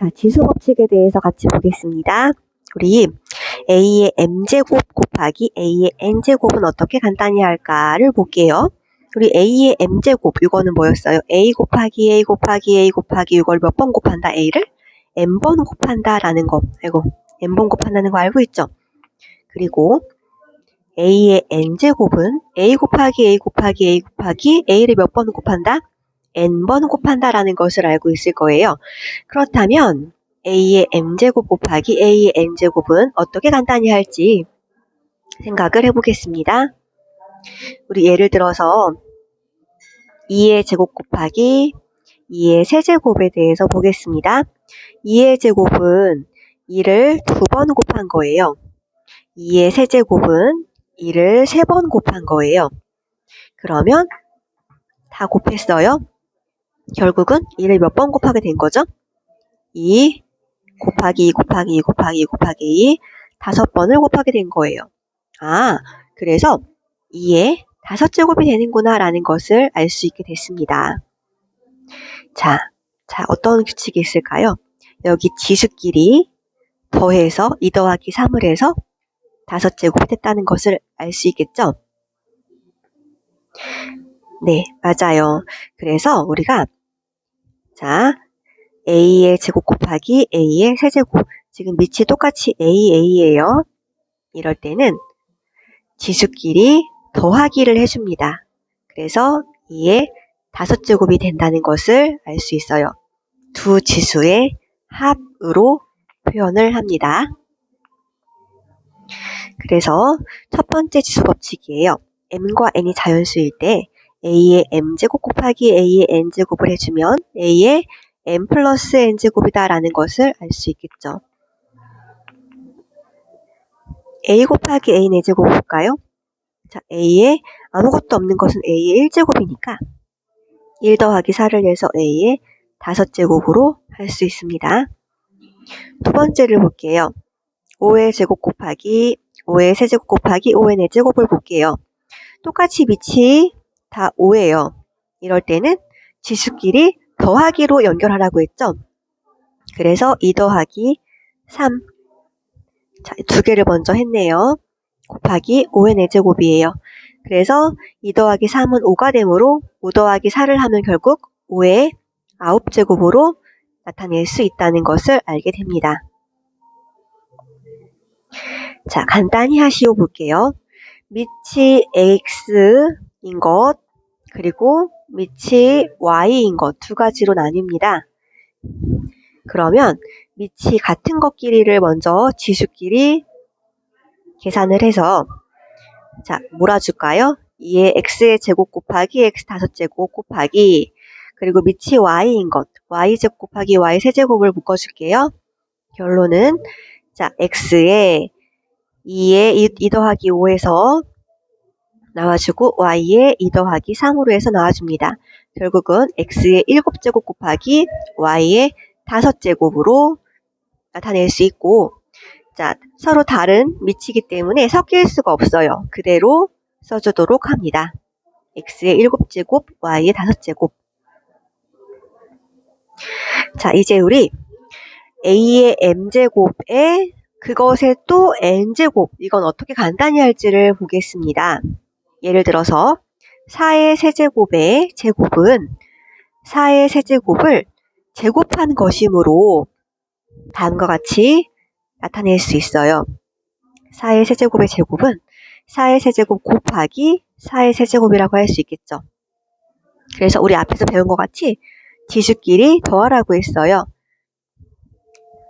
자, 지수 법칙에 대해서 같이 보겠습니다. 우리 a의 m제곱 곱하기 a의 n제곱은 어떻게 간단히 할까를 볼게요. 우리 a의 m제곱 이거는 뭐였어요? a 곱하기 a 곱하기 a 곱하기 이걸 몇 번 곱한다? a를 n번 곱한다 라는 거. 아이고 n번 곱한다는 거 알고 있죠? 그리고 a의 n제곱은 a 곱하기 a 곱하기 a 곱하기 a를 몇 번 곱한다? N번 곱한다라는 것을 알고 있을 거예요. 그렇다면 a의 m제곱 곱하기 a의 n제곱은 어떻게 간단히 할지 생각을 해보겠습니다. 우리 예를 들어서 2의 제곱 곱하기 2의 세제곱에 대해서 보겠습니다. 2의 제곱은 2를 두 번 곱한 거예요. 2의 세제곱은 2를 세 번 곱한 거예요. 그러면 다 곱했어요. 결국은 2를 몇 번 곱하게 된 거죠? 2 곱하기 2 곱하기 2 곱하기 2 곱하기 2 다섯 번을 곱하게 된 거예요. 아, 그래서 2의 다섯 제곱이 되는구나 라는 것을 알 수 있게 됐습니다. 자, 자, 어떤 규칙이 있을까요? 여기 지수끼리 더해서 2 더하기 3을 해서 다섯 제곱이 됐다는 것을 알 수 있겠죠? 네, 맞아요. 그래서 우리가 자, a의 제곱 곱하기 a의 세제곱. 지금 밑이 똑같이 a, a예요. 이럴 때는 지수끼리 더하기를 해줍니다. 그래서 2의 다섯 제곱이 된다는 것을 알 수 있어요. 두 지수의 합으로 표현을 합니다. 그래서 첫 번째 지수 법칙이에요. m과 n이 자연수일 때 a의 m제곱 곱하기 a의 n제곱을 해주면 a의 m 플러스 n제곱이다 라는 것을 알 수 있겠죠. a 곱하기 a 4제곱 볼까요? 자, a에 아무것도 없는 것은 a의 1제곱이니까 1 더하기 4를 해서 a의 5제곱으로 할 수 있습니다. 두 번째를 볼게요. 5의 제곱 곱하기 5의 세제곱 곱하기 5의 4제곱을 볼게요. 똑같이 밑이 다 5예요. 이럴 때는 지수끼리 더하기로 연결하라고 했죠. 그래서 2 더하기 3. 자, 두 개를 먼저 했네요. 곱하기 5의 4제곱이에요. 그래서 2 더하기 3은 5가 되므로 5 더하기 4를 하면 결국 5의 9제곱으로 나타낼 수 있다는 것을 알게 됩니다. 자, 간단히 하시오 볼게요. 밑이 x 인 것, 그리고 밑이 y인 것 두 가지로 나뉩니다. 그러면 밑이 같은 것끼리를 먼저 지수끼리 계산을 해서 자 몰아줄까요? 2의 x의 제곱 곱하기 x 다섯 제곱 곱하기 그리고 밑이 y인 것 y 제곱 곱하기 y 세제곱을 묶어줄게요. 결론은 자 x의 2의 2 더하기 5에서 나와주고 y의 2 더하기 3으로 해서 나와줍니다. 결국은 x의 7제곱 곱하기 y의 5제곱으로 나타낼 수 있고 자 서로 다른 미치기 때문에 섞일 수가 없어요. 그대로 써주도록 합니다. x의 7제곱, y의 5제곱 자 이제 우리 a의 m제곱에 그것의 또 n제곱 이건 어떻게 간단히 할지를 보겠습니다. 예를 들어서 4의 세제곱의 제곱은 4의 세제곱을 제곱한 것이므로 다음과 같이 나타낼 수 있어요. 4의 세제곱의 제곱은 4의 세제곱 곱하기 4의 세제곱이라고 할 수 있겠죠. 그래서 우리 앞에서 배운 것 같이 지수끼리 더하라고 했어요.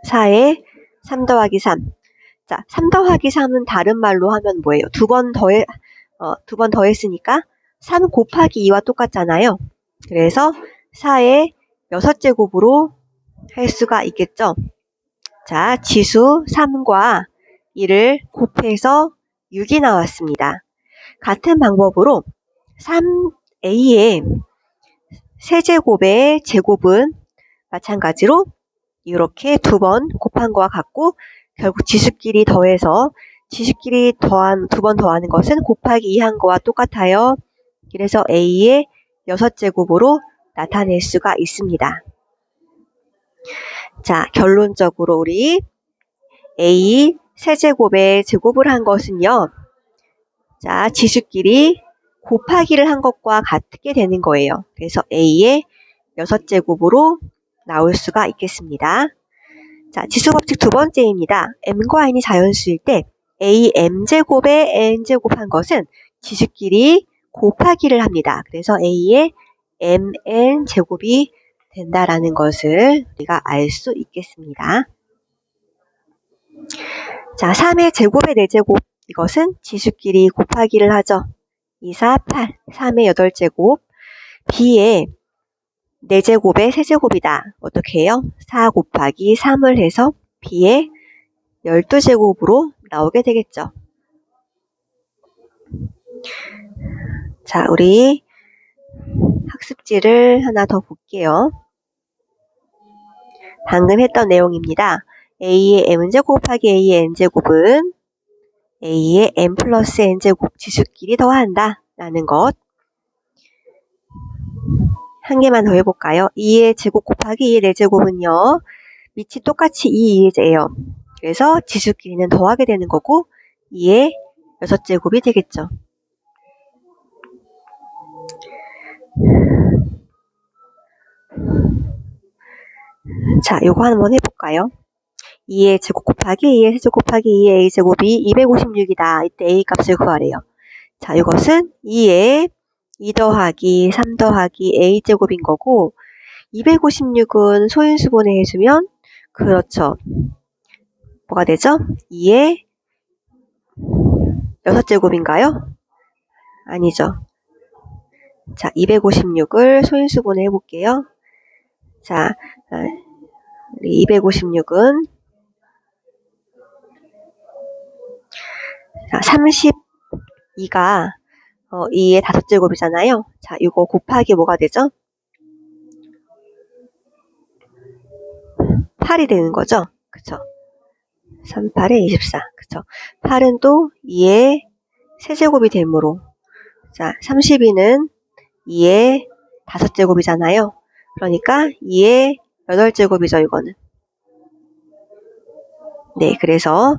4의 3 더하기 3. 자, 3 더하기 3은 다른 말로 하면 뭐예요? 두 번 더해, 어, 두 번 더 했으니까 3 곱하기 2와 똑같잖아요. 그래서 4의 6제곱으로 할 수가 있겠죠. 자, 지수 3과 2를 곱해서 6이 나왔습니다. 같은 방법으로 3a의 세제곱의 제곱은 마찬가지로 이렇게 두 번 곱한 거와 같고 결국 지수끼리 더해서 지식끼리 더한 두 번 더하는 것은 곱하기 2한 거와 똑같아요. 그래서 a의 6제곱으로 나타낼 수가 있습니다. 자, 결론적으로 우리 A 세제곱의 제곱을 한 것은요. 자, 지수끼리 곱하기를 한 것과 같게 되는 거예요. 그래서 A의 6제곱으로 나올 수가 있겠습니다. 자, 지수 법칙 두 번째입니다. m과 n이 자연수일 때 a m제곱에 n제곱 한 것은 지수끼리 곱하기를 합니다. 그래서 a의 mn 제곱이 된다라는 것을 우리가 알 수 있겠습니다. 자, 3의 제곱의 4제곱 이것은 지수끼리 곱하기를 하죠. 2, 4, 8, 3의 8제곱 b의 4제곱의 3제곱이다. 어떻게 해요? 4 곱하기 3을 해서 b의 12제곱으로 나오게 되겠죠. 자, 우리 학습지를 하나 더 볼게요. 방금 했던 내용입니다. a의 m제곱 곱하기 a의 n제곱은 a의 m 플러스 n제곱 지수끼리 더한다. 라는 것. 한 개만 더 해볼까요? 2의 제곱 곱하기 2의 4제곱은요. 밑이 똑같이 2, 2예요. 그래서 지수끼리는 더하게 되는 거고 2의 6제곱이 되겠죠. 자, 요거 한번 해볼까요? 2의 제곱 곱하기 2의 세제곱 곱하기 2의 a제곱이 256이다. 이때 a 값을 구하래요. 자, 이것은 2의 2 더하기 3 더하기 a제곱인 거고 256은 소인수분해 해주면 그렇죠. 뭐가 되죠? 2의 6제곱인가요? 아니죠. 자, 256을 소인수분해 해볼게요. 자, 256은 자, 32가 어, 2의 5제곱이잖아요. 자, 이거 곱하기 뭐가 되죠? 8이 되는 거죠. 그쵸? 3, 8에 24. 그쵸? 8은 또 2의 세제곱이 되므로 자, 32는 2의 5제곱이잖아요. 그러니까 2의 8제곱이죠, 이거는. 네, 그래서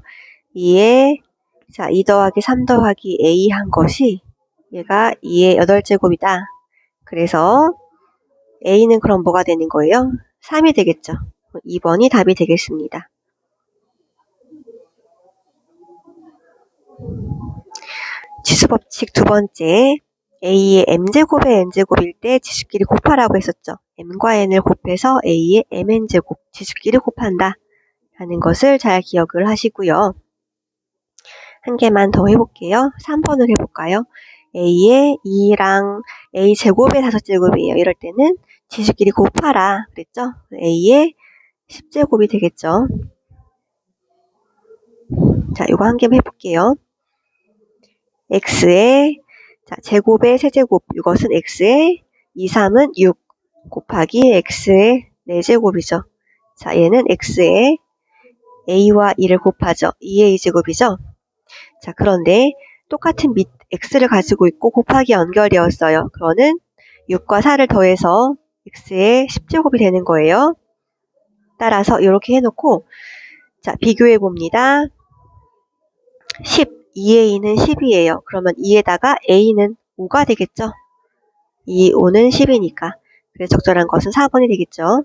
2의 자, 2 더하기 3 더하기 a 한 것이 얘가 2의 8제곱이다. 그래서 a는 그럼 뭐가 되는 거예요? 3이 되겠죠. 2번이 답이 되겠습니다. 지수법칙 두 번째 a의 m제곱의 n제곱일 때 지수끼리 곱하라고 했었죠. m과 n을 곱해서 a의 mn제곱 지수끼리 곱한다. 라는 것을 잘 기억을 하시고요. 한 개만 더 해볼게요. 3번을 해볼까요? a의 2랑 a 제곱의 5제곱이에요. 이럴 때는 지수끼리 곱하라 그랬죠? a의 10제곱이 되겠죠. 자, 이거 한 개만 해볼게요. X의 자, 제곱의 세제곱 이것은 x의 2, 3은 6 곱하기 x의 4제곱이죠. 자, 얘는 x의 a와 2를 곱하죠. 2의 2제곱이죠. 자, 그런데 똑같은 밑 x를 가지고 있고 곱하기 연결이었어요. 그거는 6과 4를 더해서 x의 10제곱이 되는 거예요. 따라서 이렇게 해놓고 자 비교해 봅니다. 10, 2의 2는 10이에요. 그러면 2에다가 a는 5가 되겠죠. 2, 5는 10이니까. 그래서 적절한 것은 4번이 되겠죠.